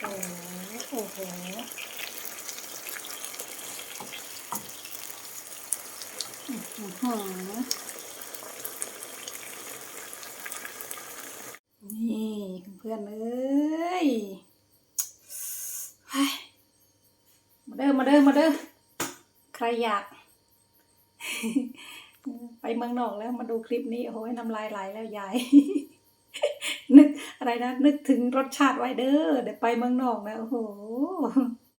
โอ้โหโอ้โหนี่เพื่อนเอ้ยมาเด้อมาเด้อมาเด้อใครอยาก ไปเมืองนอกแล้วมาดูคลิปนี้โอ้ยน้ำลายไหลแล้วยาย นึกอะไรนะ นึกถึงรสชาติไวเดอร์เดี๋ยวไปเมืองนอกนะโอ้โห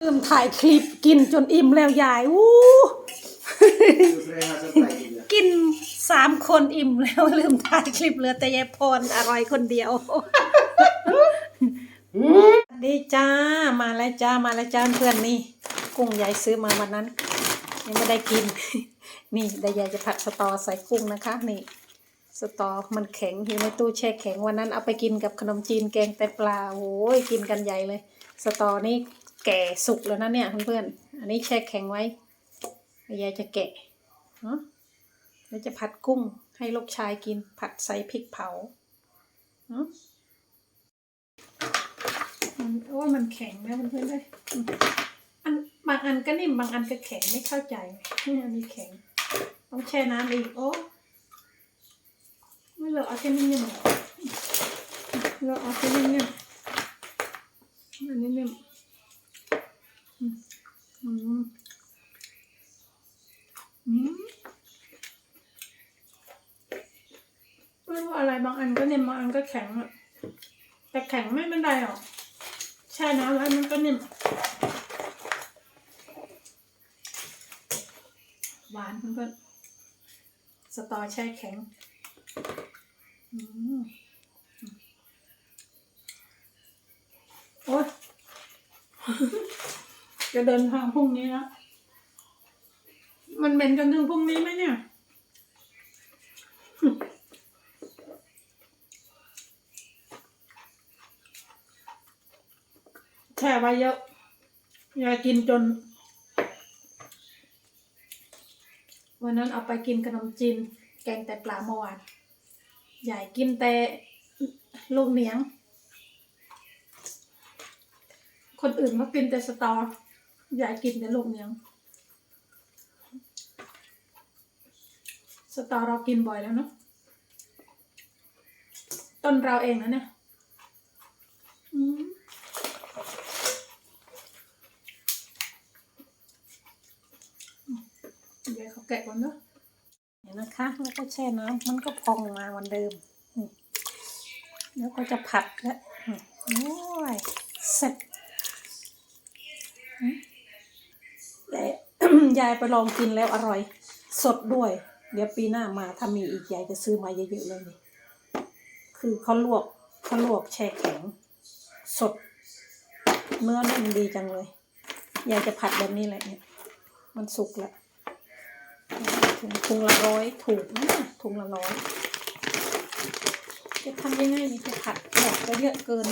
เริ่มถ่ายคลิปกินจนอิ่มแล้วยายอู้กินสามคนอิ่มแล้วลืมถ่ายคลิปเหลือแต่ยายพรอร่อยคนเดียวดีจ้ามาแล้วจ้ามาแล้วจ้าเพื่อนนี่กุ้งยายซื้อมาวันนั้นยังไม่ได้กิน นี่เดี๋ยวยายจะผัดสตอใส่กุ้งนะคะ นี่ สตอมันแข็งอยู่ในตู้แช่แข็งวันนั้นเอาไปกินกับขนมจีนแกงไตปลาโอ้ยกินกันใหญ่เลย สตอนี่แก่สุกแล้วนะเนี่ยเพื่อนๆอันนี้แช่แข็งไว้ยวยายจะแกะเนาะเดี๋ยวจะผัดกุ้งให้ลูกชายกินผัดใส่พริกเผาเนาะมันโอ้มันแข็งนะเพื่อนๆเลยอืมอันบางอันก็นิ่มบางอันก็แข็งไม่เข้าใจนี่อันนี้แข็ง ต้องแช่น้ำอีกโอ้ ไม่เลือเอาแค่นิ่มๆเลือเอาแค่นิ่มๆอันนี้นิ่มอืมอืมอืมไม่รู้อะไรบางอันก็เนิ่มบางอันก็แข็งอะแต่แข็งไม่เป็นไรหรอกแช่น้ำไว้มันก็นิ่มหวานเพื่อนๆสตอแช่แข็ง โอ๊ยจะเดินทางพรุ่งนี้แล้วมันเป็นกันถึงพรุ่งนี้ไหมเนี่ย แช่ไว้เยอะ อย่ากินจน วันนั้นเอาไปกินขนมจีนแกงแต่ปลาเมื่อวาน ใหญ่กินแต่ลูกเนียง คนอื่นเขากินแต่สตอใหญ่กินแต่ลูกเนียง สตอเรากินบ่อยแล้วเนาะ ต้นเราเองนะเนี่ยอืมเดี๋ยเขาแกะก่อนเนาะ นะคะ แล้วก็แช่น้ำมันก็พองมาวันเดิมนี่แล้วก็จะผัดแล้วโอ้ยเสร็จแต่ยายไปลองกินแล้วอร่อย สดด้วย เดี๋ยวปีหน้ามาถ้ามีอีกยายจะซื้อมาเยอะๆเลยนี่คือเขาลวกเขาลวกแช่แข็ง สด เนื้อนี่มันดีจังเลย ยายจะผัดแบบนี้แหละเนี่ย มันสุกแล้ว ถุงถุงละร้อยถูกนะถุงละร้อยจะทำยังไงนี่จะผัดหมดก็เยอะเกิน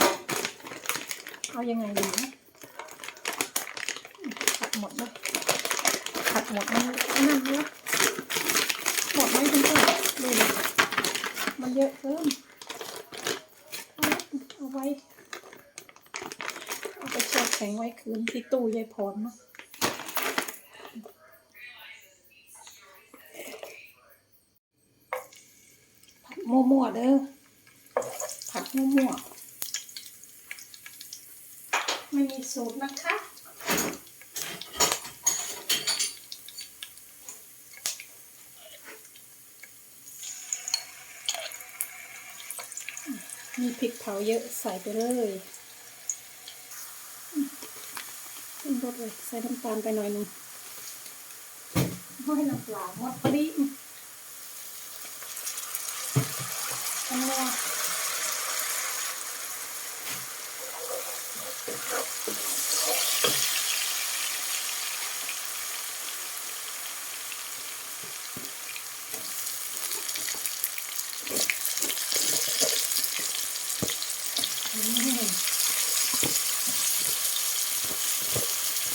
เอายังไงดีนะผัดหมดเลยผัดหมดมันนั่นเลยหมดไหมคุณเพื่อนดูดิมันเยอะเกินเอาไว้ เอาไปแช่แข็งไว้คืนที่ตู้ยายพรเนาะ ผัดมั่วๆ เด้อผัดมั่วๆไม่มีสูตรนะคะมีพริกเผาเยอะใส่ไปเลยขึ้นรสเลยใส่น้ำตาลไปหน่อยหนึงให้น้ำปลาหมดพอดี อันนี้อืม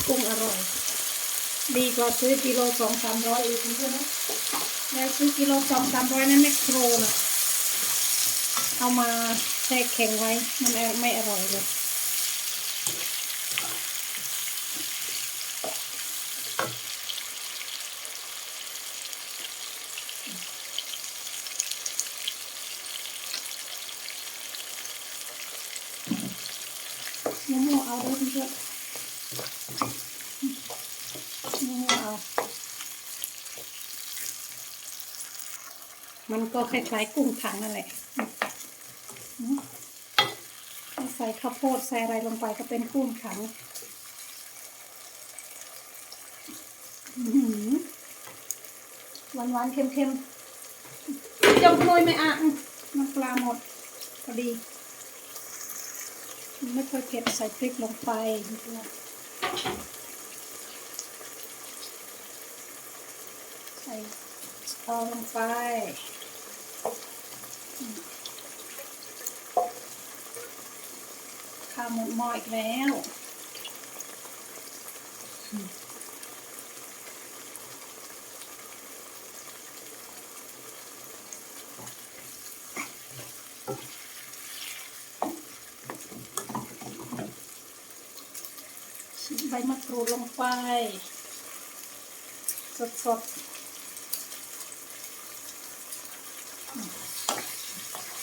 กุ้งอร่อย ดีกว่าซื้อกิโลสองสามร้อยอีกเพื่อนๆนะแล้วซื้อกิโลสองสามร้อยนั่นแมคโครน่ะ เอามาแช่แข็งไว้ มันไม่อร่อยเลยมะม่วเอาด้วยเพื่อนมะม่วงเอา มันก็คล้ายๆกุ้งถังนั่นแหละ ใส่ข้าวโพดใส่อะไรลงไปก็เป็นกุ้งถังหวานหวานๆเค็มๆจมนุยไหมอะน้ำปลาหมดพอดี ไม่ค่อยเผ็ดใส่พริกลงไปใส่สตอลงไป ข้าวหมดหม้ออีกแล้วใบมะกรูดลงไป สดๆ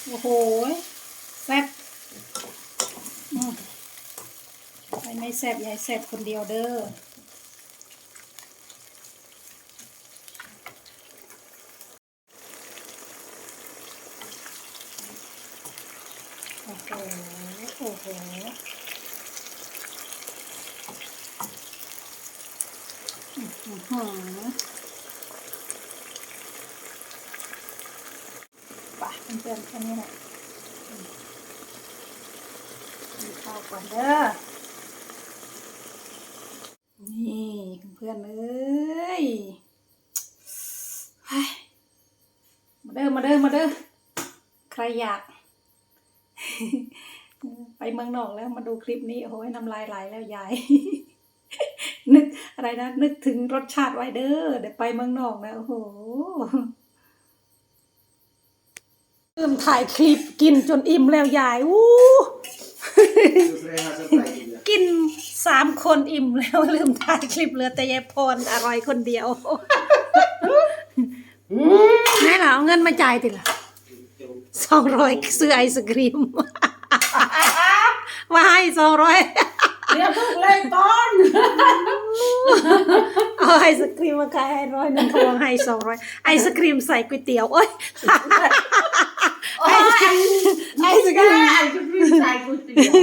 โอ้โหแซ่บอืม ใครไม่แซ่บยายแซ่บคนเดียวเด้อโอ้โหโอ้โหอื้อหือไปเพื่อนๆแค่นี้แหละข้าวก่อนเด้อ นี่ เพื่อนเอ้ยมาเด้อมาเด้อมาเด้อใครอยาก ไปเมืองนอกแล้วมาดูคลิปนี้โอ้ยน้ำลายไหลแล้วยายนึกอะไรนะนึกถึงรสชาติไว้เด้อเดี๋ยวไปเมืองนอกแล้วโอ้โหเริ่มถ่ายคลิปกินจนอิ่มแล้วยายอู้กิน สามคนอิ่มแล้วลืมถ่ายคลิปเหลือแต่ยายพรอร่อยคนเดียวแม่เหรอเอาเงินมาจ่ายติล่ะสองร้อยซื้อไอศกรีมมาให้สองร้อยเดี๋ยวเพิ่งเลยก่อนเอาไอศกรีมมาขายให้ร้อยหนึงเขาบอกให้สองร้อยไอศกรีมใส่ก๋วยเตี๋ยวโอ้ยโอ้ยไอศกรีมไอ้จะพี่ชายกูเตียว